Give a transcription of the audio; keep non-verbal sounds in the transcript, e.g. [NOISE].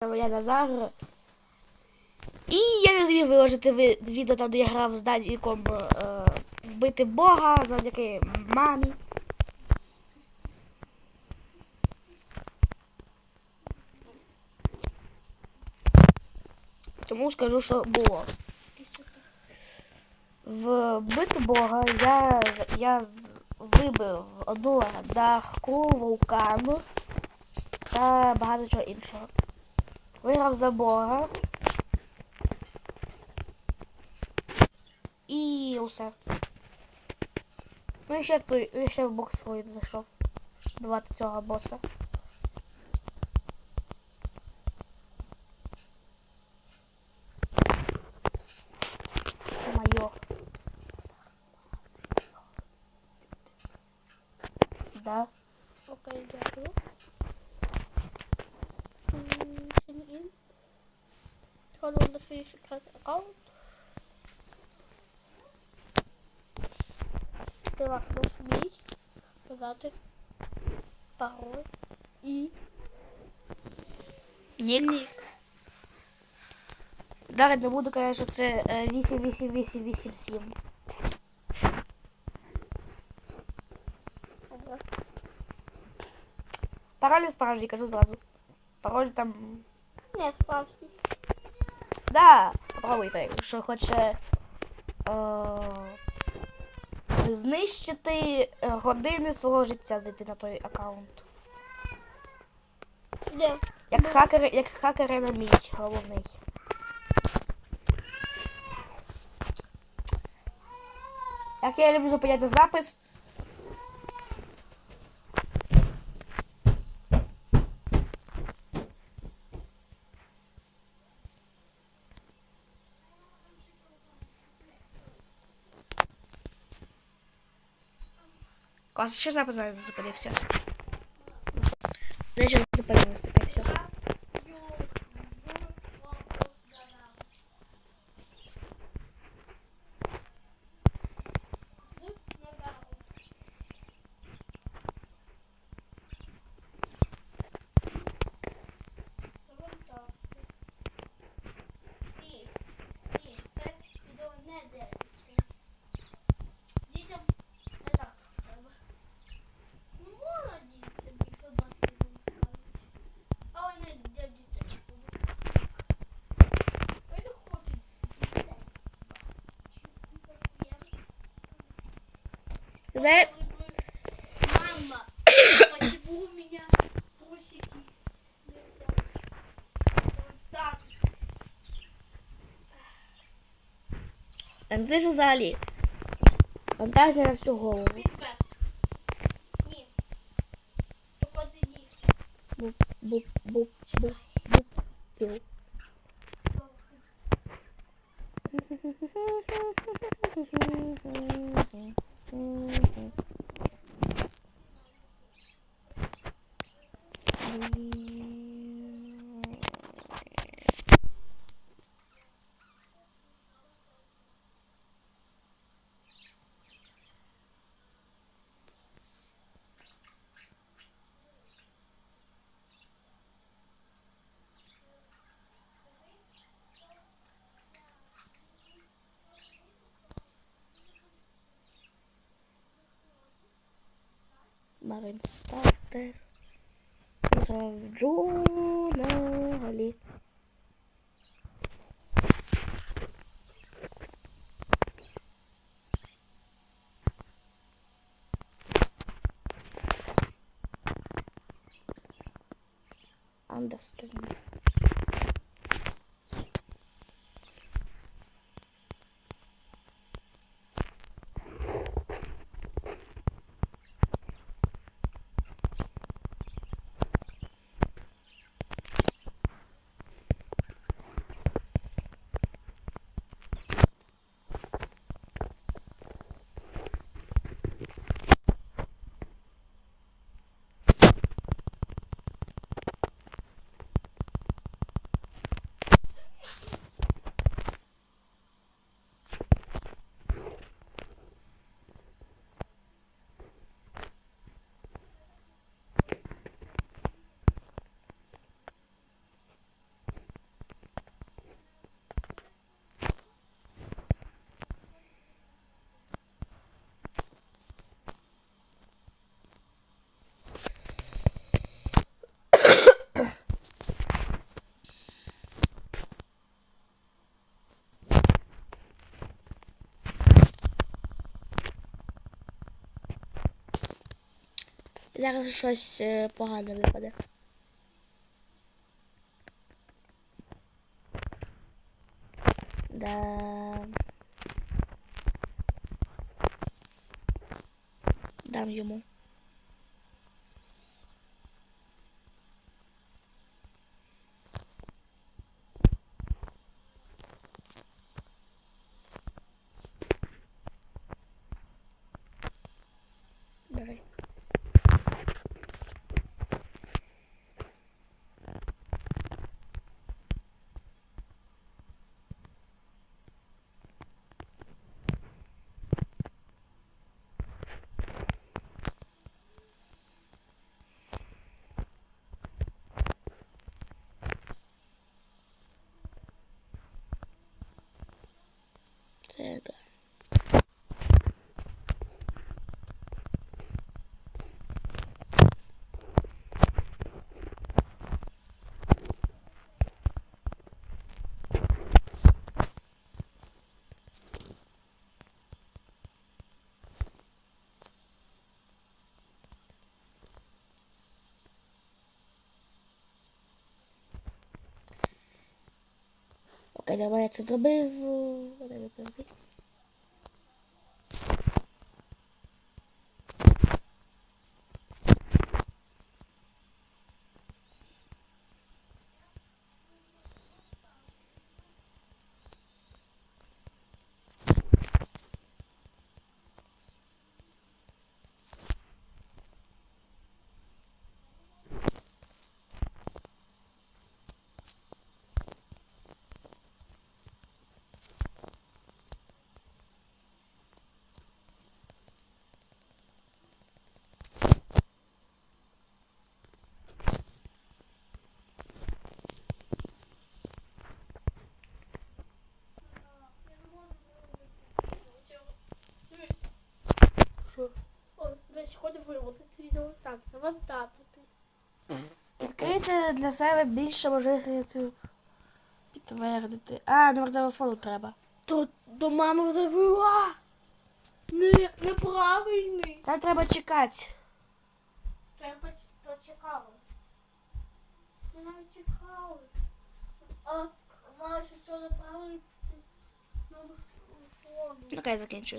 Я Назар. І я не зміг виложити відео там, де я грав з Даніком е, вбити Бога завдяки мамі. Тому скажу, що було. В бити Бога я, я вибив одну дахку, вулкан та багато чого іншого. Виграв за Бога. І усе. І ще, ще в бокс свій зайшов. Давати цього боса. Входимо на свій секретний аккаунт. Так, на свій. Додати пароль і Нік. нік. Дарить не буду, конечно, це е, 88887. Ага. Пароль не справжній, кажу зразу. Пароль там. Ні, справжній. Да, попробуйте, якщо хоче е, знищити години свого життя зайти на той аккаунт. Ні. Як хакер, як хакер на мій головний. Як я люблю зупиняти запис. Клас, ще запис зупинився. Значить, зупинився, таке все. Дітям не так треба. Ну, молоді це мій собаки кажуть. А вони для дітей. Я не хочу дітей. Знає- Мама, почему у меня трусики це ж взагалі. Фантазія на всю голову. Ні. Попади ніж. Буп, буп, [LAUGHS] буп, буп, буп, пів. Марин стартер. Завжу на галі. Understand. Зараз щось е, погане випаде. Да. Дам йому. Це да. Окей, давай Я це Десь хочу відео. Так, завантажити. Відкрийте для себе більше можливостей підтвердити. А, номер телефону треба. То до мами завела. Не, неправильний. Там треба чекати. То я поч- почекала. Чекали. А казали, що все неправильний номер телефону. Ну, хай закінчую.